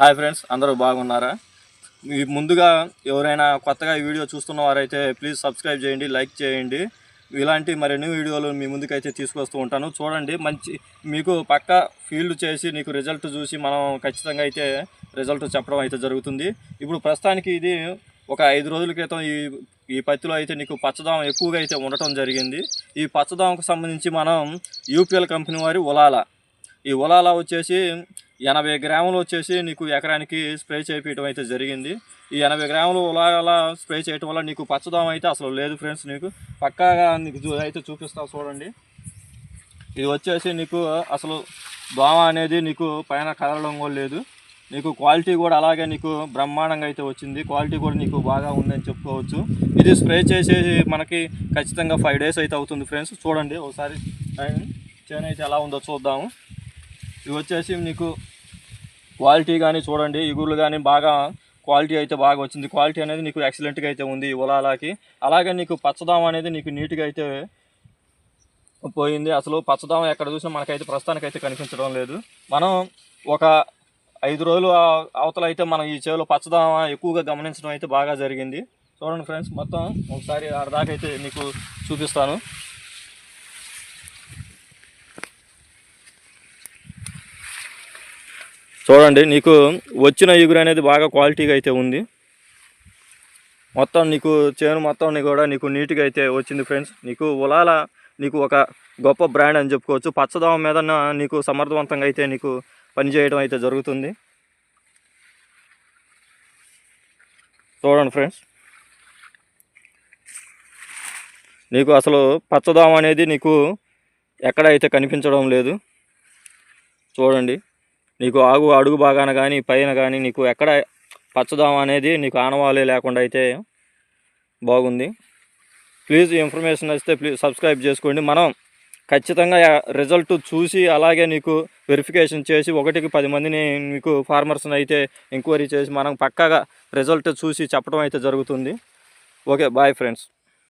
Hi friends అందరూ బాగున్నారా? మీ ముందుగా ఎవరైనా కొత్తగా ఈ వీడియో చూస్తున్న వారైతే ప్లీజ్ సబ్స్క్రైబ్ చేయండి లైక్ చేయండి. ఇలాంటి మరిన్ని వీడియోలు మీ ముందుకైతే తీసుకొస్తూ ఉంటాను. చూడండి మంచి మీకు పక్క ఫీల్డ్ చేసి నీకు రిజల్ట్ చూసి మనం ఖచ్చితంగా అయితే రిజల్ట్ చెప్పడం అయితే జరుగుతుంది. ఇప్పుడు ప్రస్తుతానికి ఇది ఒక ఐదు రోజుల క్రితం ఈ ఈ పత్తిలో అయితే నీకు పచ్చదోమ ఎక్కువగా అయితే ఉండటం జరిగింది. ఈ పచ్చదోమకు సంబంధించి మనం యూపీఎల్ కంపెనీ వారి ఉలాల ఈ ఉలాల వచ్చేసి ఎనభై గ్రాములు వచ్చేసి నీకు ఎకరానికి స్ప్రే చేయించడం అయితే జరిగింది. ఈ ఎనభై గ్రాములు ఉలాల స్ప్రే చేయటం వల్ల నీకు పచ్చదోమ అయితే అసలు లేదు ఫ్రెండ్స్ నీకు. పక్కాగా నీకు అయితే చూపిస్తా చూడండి. ఇది వచ్చేసి నీకు అసలు దోమ అనేది నీకు పైన కదలడం కూడా లేదు. నీకు క్వాలిటీ కూడా అలాగే నీకు బ్రహ్మాండంగా అయితే వచ్చింది. క్వాలిటీ కూడా నీకు బాగా ఉందని చెప్పుకోవచ్చు. ఇది స్ప్రే చేసేసి మనకి ఖచ్చితంగా ఫైవ్ డేస్ అయితే అవుతుంది ఫ్రెండ్స్. చూడండి ఒకసారి. చేనైతే ఎలా ఉందో చూద్దాము. ఇవి వచ్చేసి నీకు క్వాలిటీ కానీ చూడండి ఇగుర్లు కానీ బాగా క్వాలిటీ అయితే బాగా వచ్చింది. క్వాలిటీ అనేది నీకు ఎక్సలెంట్గా అయితే ఉంది ఈ ఉలాలాకి. అలాగే నీకు పచ్చదామ అనేది నీకు నీట్గా అయితే పోయింది. అసలు పచ్చదామ ఎక్కడ చూసినా మనకైతే ప్రస్తుతానికి అయితే కనిపించడం లేదు. మనం ఒక ఐదు రోజులు అవతల అయితే మనం ఈ చేలో పచ్చదామ ఎక్కువగా గమనించడం అయితే బాగా జరిగింది. చూడండి ఫ్రెండ్స్ మొత్తం ఒకసారి ఆడదాకా అయితే నీకు చూపిస్తాను. చూడండి నీకు వచ్చిన ఎగురు అనేది బాగా క్వాలిటీగా అయితే ఉంది. మొత్తం నీకు చేను మొత్తం కూడా నీకు నీట్గా అయితే వచ్చింది ఫ్రెండ్స్. నీకు ఉలాల నీకు ఒక గొప్ప బ్రాండ్ అని చెప్పుకోవచ్చు. పచ్చదోమ మీద నీకు సమర్థవంతంగా అయితే నీకు పనిచేయడం అయితే జరుగుతుంది. చూడండి ఫ్రెండ్స్. నీకు అసలు పచ్చదోమ అనేది నీకు ఎక్కడ అయితే కనిపించడం లేదు. చూడండి. నీకు ఆగు అడుగు భాగాన కానీ పైన కానీ నీకు ఎక్కడ పచ్చదాం అనేది నీకు ఆనవాలే లేకుండా అయితే బాగుంది. ప్లీజ్ ఇన్ఫర్మేషన్ వస్తే ప్లీజ్ సబ్స్క్రైబ్ చేసుకోండి. మనం ఖచ్చితంగా రిజల్ట్ చూసి అలాగే నీకు వెరిఫికేషన్ చేసి ఒకటికి పది మందిని మీకు ఫార్మర్స్ని అయితే ఎంక్వైరీ చేసి మనం పక్కాగా రిజల్ట్ చూసి చెప్పడం అయితే జరుగుతుంది. Okay bye friends.